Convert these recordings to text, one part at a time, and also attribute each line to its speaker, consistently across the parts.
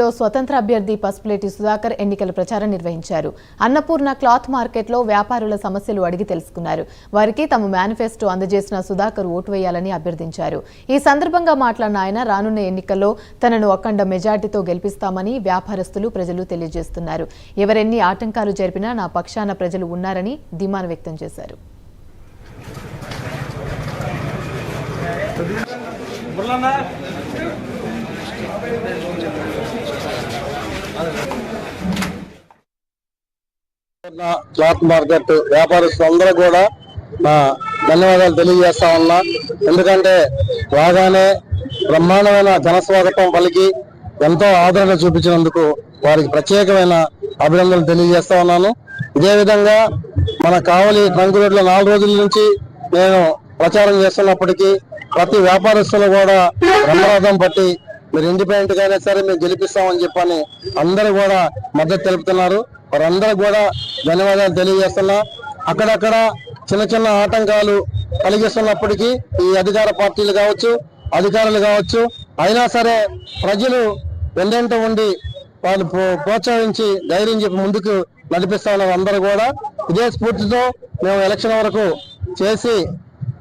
Speaker 1: లో స్వతంత్ర అభ్యర్థి పసుపులేటి సుధాకర్ ఎన్నికల ప్రచారం నిర్వహించారు. అన్నపూర్ణ క్లాత్ మార్కెట్లో వ్యాపారుల సమస్యలు అడిగి తెలుసుకున్నారు. వారికి తమ మేనిఫెస్టో అందజేసిన సుధాకర్ ఓటు వేయాలని అభ్యర్థించారు. ఈ సందర్భంగా మాట్లాడిన ఆయన రానున్న ఎన్నికల్లో తనను అఖండ మెజార్టీతో గెలిపిస్తామని వ్యాపారస్తులు ప్రజలు తెలియజేస్తున్నారు. ఎవరెన్ని ఆటంకాలు జరిపినా నా పక్షాన ప్రజలు ఉన్నారని ధీమాన వ్యక్తం చేశారు.
Speaker 2: ఉన్న క్లాత్ మార్కెట్ వ్యాపారస్తులందరూ కూడా నా ధన్యవాదాలు తెలియజేస్తా ఉన్నా. ఎందుకంటే రాగానే బ్రహ్మాండమైన జనస్వాగతం పలికి ఎంతో ఆదరణ చూపించినందుకు వారికి ప్రత్యేకమైన అభినందనలు తెలియజేస్తా ఉన్నాను. ఇదే విధంగా మన కావలి ట్రంక్ రోడ్లో నాలుగు రోజుల నుంచి నేను ప్రచారం చేస్తున్నప్పటికీ ప్రతి వ్యాపారస్తులు కూడా బ్రహ్మరథం పట్టి మీరు ఇండిపెండెంట్ అయినా సరే మేము గెలిపిస్తామని చెప్పని అందరూ కూడా మద్దతు తెలుపుతున్నారు. వారందరూ కూడా ధన్యవాదాలు తెలియజేస్తున్నా. అక్కడక్కడ చిన్న చిన్న ఆటంకాలు కలిగిస్తున్నప్పటికీ ఈ అధికార పార్టీలు కావచ్చు అధికారులు కావచ్చు అయినా సరే ప్రజలు వెంటంట ఉండి వాళ్ళు ప్రోత్సహించి ధైర్యం చెప్పి ముందుకు నడిపిస్తా ఉన్నారు అందరూ కూడా ఇదే స్ఫూర్తితో మేము ఎలక్షన్ వరకు చేసి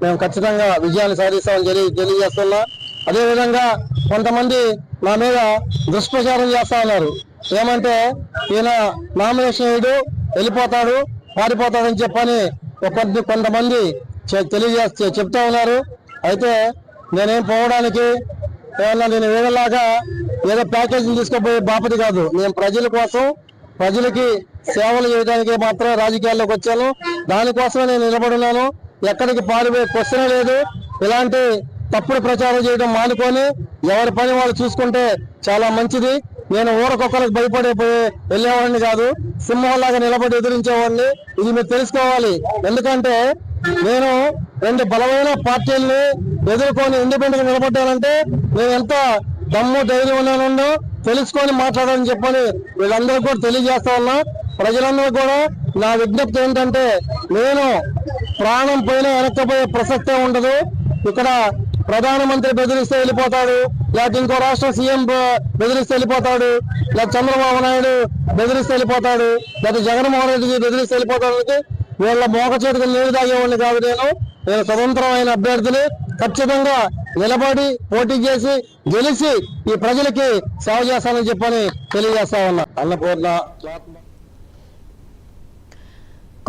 Speaker 2: మేము ఖచ్చితంగా విజయాన్ని సాధిస్తామని తెలియ తెలియజేస్తున్నా. అదేవిధంగా కొంతమంది నా మీద దుష్ప్రచారం చేస్తా ఉన్నారు. ఏమంటే ఈయన నామినేషన్ వేయడు వెళ్ళిపోతాడు పారిపోతాడని చెప్పని ఒక కొద్ది- కొంతమంది తెలియజేస్తే చెప్తా ఉన్నారు. అయితే నేనేం పోవడానికి ఏమన్నా నేను వేరేలాగా ఏదో ప్యాకేజీని తీసుకుపోయే బాపతి కాదు. నేను ప్రజల కోసం ప్రజలకి సేవలు చేయడానికి మాత్రమే రాజకీయాల్లోకి వచ్చాను. దానికోసమే నేను నిలబడున్నాను ఎక్కడికి పారిపోయే క్వశ్చన్ లేదు. ఇలాంటి తప్పుడు ప్రచారం చేయడం మానుకొని ఎవరి పని వాళ్ళు చూసుకుంటే చాలా మంచిది. నేను ఊరకొక్కరికి భయపడే వెళ్ళేవాడిని కాదు. సింహంలాగా నిలబడి ఎదిరించేవాడిని. ఇది మీరు తెలుసుకోవాలి. ఎందుకంటే నేను రెండు బలమైన పార్టీల్ని ఎదుర్కొని ఇండిపెండెంట్ నిలబడ్డానంటే నేను ఎంత దమ్ము ధైర్యం ఉన్నానో తెలుసుకొని మాట్లాడాలని చెప్పని వీళ్ళందరూ కూడా తెలియజేస్తా ఉన్నా. ప్రజలందరూ కూడా నా విజ్ఞప్తి ఏంటంటే నేను ప్రాణం పోయినా వెనక్కపోయే ప్రసక్తే ఉండదు. ఇక్కడ ప్రధానమంత్రి బెదిరిస్తే వెళ్ళిపోతాడు లేక ఇంకో రాష్ట్ర సీఎం బెదిరిస్తే వెళ్ళిపోతాడు లేక చంద్రబాబు నాయుడు బెదిరిస్తే వెళ్ళిపోతాడు లేక జగన్మోహన్ రెడ్డికి బెదిరిస్తే వెళ్ళిపోతాడు అంటే వీళ్ళ మోక చేతికి నీళ్ళు తాగేవాడిని కాదు నేను. నేను స్వతంత్రమైన అభ్యర్థిని ఖచ్చితంగా నిలబడి పోటీ చేసి గెలిచి ఈ ప్రజలకి సేవ చేస్తానని చెప్పని తెలియజేస్తా ఉన్నా. అన్నపూర్ణ